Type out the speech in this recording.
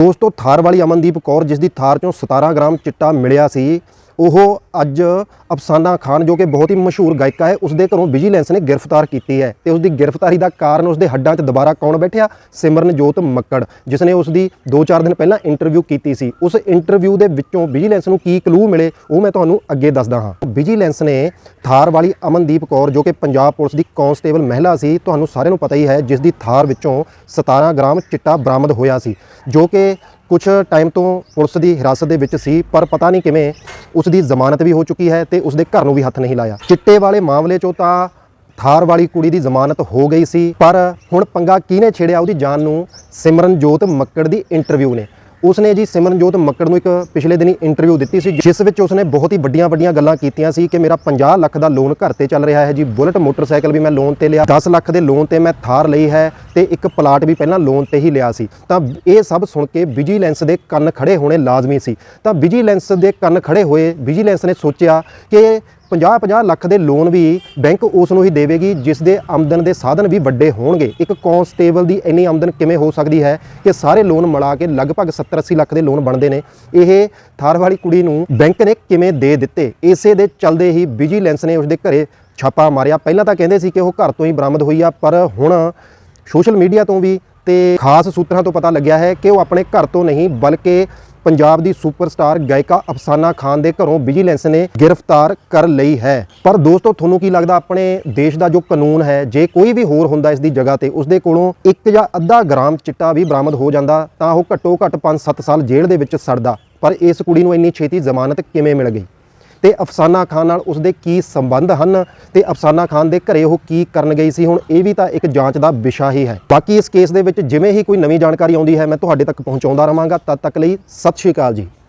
ਦੋਸਤੋ ਥਾਰ ਵਾਲੀ ਅਮਨਦੀਪ ਕੌਰ, ਜਿਸ ਦੀ ਥਾਰ ਚੋਂ 17 ਗ੍ਰਾਮ ਚਿੱਟਾ ਮਿਲਿਆ ਸੀ, ਉਹ ਅੱਜ ਅਫਸਾਨਾ ਖਾਨ, ਜੋ ਕਿ ਬਹੁਤ ਹੀ ਮਸ਼ਹੂਰ ਗਾਇਕਾ ਹੈ ਉਸ ਦੇ ਘਰੋਂ ਵਿਜੀਲੈਂਸ ਨੇ ਗ੍ਰਿਫਤਾਰ ਕੀਤੀ ਹੈ ਤੇ ਉਸ ਦੀ ਗ੍ਰਿਫਤਾਰੀ ਦਾ ਕਾਰਨ ਉਸ ਦੇ ਹੱਡਾਂ 'ਚ ਦੁਬਾਰਾ ਕੌਣ ਬੈਠਿਆ? ਸਿਮਰਨਜੋਤ ਮੱਕੜ ਜਿਸ ਨੇ ਉਸ ਦੀ 2-4 ਦਿਨ ਪਹਿਲਾਂ ਇੰਟਰਵਿਊ ਕੀਤੀ ਸੀ। ਉਸ ਇੰਟਰਵਿਊ ਦੇ ਵਿੱਚੋਂ ਵਿਜੀਲੈਂਸ ਨੂੰ ਕੀ ਕਲੂ ਮਿਲੇ, ਉਹ ਮੈਂ ਤੁਹਾਨੂੰ ਅੱਗੇ ਦੱਸਦਾ ਹਾਂ। ਵਿਜੀਲੈਂਸ ਨੇ ਥਾਰ ਵਾਲੀ ਅਮਨਦੀਪ ਕੌਰ, ਜੋ ਕਿ ਪੰਜਾਬ ਪੁਲਿਸ ਦੀ ਕਾਂਸਟੇਬਲ ਮਹਿਲਾ ਸੀ, ਤੁਹਾਨੂੰ ਸਾਰਿਆਂ ਨੂੰ ਪਤਾ ਹੀ ਹੈ ਜਿਸ ਦੀ ਥਾਰ ਵਿੱਚੋਂ 17 ਗ੍ਰਾਮ ਚਿੱਟਾ ਬਰਾਮਦ ਹੋਇਆ ਸੀ, ਜੋ ਕਿ ਕੁਝ ਟਾਈਮ ਤੋਂ ਪੁਲਿਸ ਦੀ ਹਿਰਾਸਤ ਦੇ ਵਿੱਚ ਸੀ, ਪਰ ਪਤਾ ਨਹੀਂ ਕਿਵੇਂ ਉਸ ਦੀ ਜ਼ਮਾਨਤ ਵੀ ਹੋ ਚੁੱਕੀ ਹੈ ਤੇ ਉਸ ਦੇ ਘਰ ਨੂੰ ਵੀ ਹੱਥ ਨਹੀਂ ਲਾਇਆ। ਚਿੱਟੇ ਵਾਲੇ ਮਾਮਲੇ 'ਚੋਂ ਤਾਂ ਥਾਰ ਵਾਲੀ ਕੁੜੀ ਦੀ ਜ਼ਮਾਨਤ ਹੋ ਗਈ ਸੀ, ਪਰ ਹੁਣ ਪੰਗਾ ਕਿਹਨੇ ਛੇੜਿਆ? ਉਹਦੀ ਜਾਨ ਨੂੰ ਸਿਮਰਨਜੋਤ ਮੱਕੜ ਦੀ ਇੰਟਰਵਿਊ ਨੇ। ਉਸਨੇ ਜੀ ਸਿਮਰਨਜੋਤ ਮੱਕੜ ਨੂੰ ਇੱਕ ਪਿਛਲੇ ਦਿਨੀ ਇੰਟਰਵਿਊ ਦਿੱਤੀ ਸੀ, ਜਿਸ ਵਿੱਚ ਉਸਨੇ ਬਹੁਤ ਹੀ ਵੱਡੀਆਂ ਵੱਡੀਆਂ ਗੱਲਾਂ ਕੀਤੀਆਂ ਸੀ ਕਿ ਮੇਰਾ 50 ਲੱਖ ਦਾ ਲੋਨ ਘਰ ਤੇ ਚੱਲ ਰਿਹਾ ਹੈ ਜੀ ਬੁਲਟ ਮੋਟਰਸਾਈਕਲ ਵੀ ਮੈਂ ਲੋਨ ਤੇ ਲਿਆ 10 ਲੱਖ ਦੇ ਲੋਨ ਤੇ ਮੈਂ ਥਾਰ ਲਈ ਹੈ ਤੇ ਇੱਕ ਪਲਾਟ ਵੀ ਪਹਿਲਾਂ ਲੋਨ ਤੇ ਹੀ ਲਿਆ ਸੀ। ਤਾਂ ਇਹ ਸਭ ਸੁਣ ਕੇ ਵਿਜੀਲੈਂਸ ਦੇ ਕੰਨ ਖੜੇ ਹੋਣੇ ਲਾਜ਼ਮੀ ਸੀ। ਤਾਂ ਵਿਜੀਲੈਂਸ ਦੇ ਕੰਨ ਖੜੇ ਹੋਏ ਵਿਜੀਲੈਂਸ ਨੇ ਸੋਚਿਆ ਕਿ 50-50 ਲੱਖ ਦੇ ਲੋਨ ਵੀ ਬੈਂਕ ਉਸ ਨੂੰ ਹੀ ਦੇਵੇਗੀ, ਜਿਸ ਦੇ ਆਮਦਨ ਦੇ ਸਾਧਨ ਵੀ ਵੱਡੇ ਹੋਣਗੇ। ਇੱਕ ਕਾਂਸਟੇਬਲ ਦੀ ਇੰਨੀ ਆਮਦਨ ਕਿਵੇਂ ਹੋ ਸਕਦੀ ਹੈ ਕਿ ਸਾਰੇ ਲੋਨ ਮਿਲਾ ਕੇ ਲਗਭਗ 70-80 ਲੱਖ ਦੇ ਲੋਨ ਬਣਦੇ ਨੇ? ਇਹ ਥਾਰ ਵਾਲੀ ਕੁੜੀ ਨੂੰ ਬੈਂਕ ਨੇ ਕਿਵੇਂ ਦੇ ਦਿੱਤੇ? ਇਸੇ ਦੇ ਚਲਦੇ ਹੀ ਵਿਜੀਲੈਂਸ ਨੇ ਉਸ ਦੇ ਘਰੇ ਛਾਪਾ ਮਾਰਿਆ। ਪਹਿਲਾਂ ਤਾਂ ਕਹਿੰਦੇ ਸੀ ਕਿ ਉਹ ਘਰ ਤੋਂ ਹੀ ਬਰਾਮਦ ਹੋਈ ਆ, ਪਰ ਹੁਣ ਸੋਸ਼ਲ ਮੀਡੀਆ ਤੋਂ ਵੀ ਤੇ ਖਾਸ ਸੂਤਰਾਂ ਤੋਂ ਪਤਾ ਲੱਗਿਆ ਹੈ ਕਿ ਉਹ ਆਪਣੇ ਘਰ ਤੋਂ ਨਹੀਂ, ਬਲਕਿ ਪੰਜਾਬ ਦੀ ਸੁਪਰਸਟਾਰ ਗਾਇਕਾ ਅਫਸਾਨਾ ਖਾਨ ਦੇ ਘਰੋਂ ਵਿਜੀਲੈਂਸ ਨੇ ਗ੍ਰਿਫਤਾਰ ਕਰ ਲਈ ਹੈ। ਪਰ ਦੋਸਤੋ, ਤੁਹਾਨੂੰ ਕੀ ਲੱਗਦਾ, ਆਪਣੇ ਦੇਸ਼ ਦਾ ਜੋ ਕਾਨੂੰਨ ਹੈ, ਜੇ ਕੋਈ ਵੀ ਹੋਰ ਹੁੰਦਾ ਇਸ ਦੀ ਜਗ੍ਹਾ ਤੇ ਉਸ ਦੇ ਕੋਲੋਂ ਇੱਕ ਜਾਂ ਅੱਧਾ ਗ੍ਰਾਮ ਚਿੱਟਾ ਵੀ ਬਰਾਮਦ ਹੋ ਜਾਂਦਾ, ਤਾਂ ਉਹ ਘੱਟੋ ਘੱਟ 5-7 ਸਾਲ ਜੇਲ੍ਹ ਦੇ ਵਿੱਚ ਸੜਦਾ। ਪਰ ਇਸ ਕੁੜੀ ਨੂੰ ਇੰਨੀ ਛੇਤੀ ਜ਼ਮਾਨਤ ਕਿਵੇਂ ਮਿਲ ਗਈ? ਤੇ ਅਫਸਾਨਾ ਖਾਨ ਨਾਲ ਉਸਦੇ ਕੀ ਸੰਬੰਧ ਹਨ ਤੇ ਅਫਸਾਨਾ ਖਾਨ ਦੇ ਘਰੇ ਉਹ ਕੀ ਕਰਨ ਗਈ ਸੀ? ਹੁਣ ਇਹ ਵੀ ਤਾਂ ਇੱਕ ਜਾਂਚ ਦਾ ਵਿਸ਼ਾ ਹੀ ਹੈ। ਬਾਕੀ ਇਸ ਕੇਸ ਦੇ ਵਿੱਚ ਜਿਵੇਂ ਹੀ ਕੋਈ ਨਵੀਂ ਜਾਣਕਾਰੀ ਆਉਂਦੀ ਹੈ, ਮੈਂ ਤੁਹਾਡੇ ਤੱਕ ਪਹੁੰਚਾਉਂਦਾ ਰਹਾਂਗਾ। ਤਦ ਤੱਕ ਲਈ ਸਤਿ ਸ਼੍ਰੀ ਅਕਾਲ ਜੀ।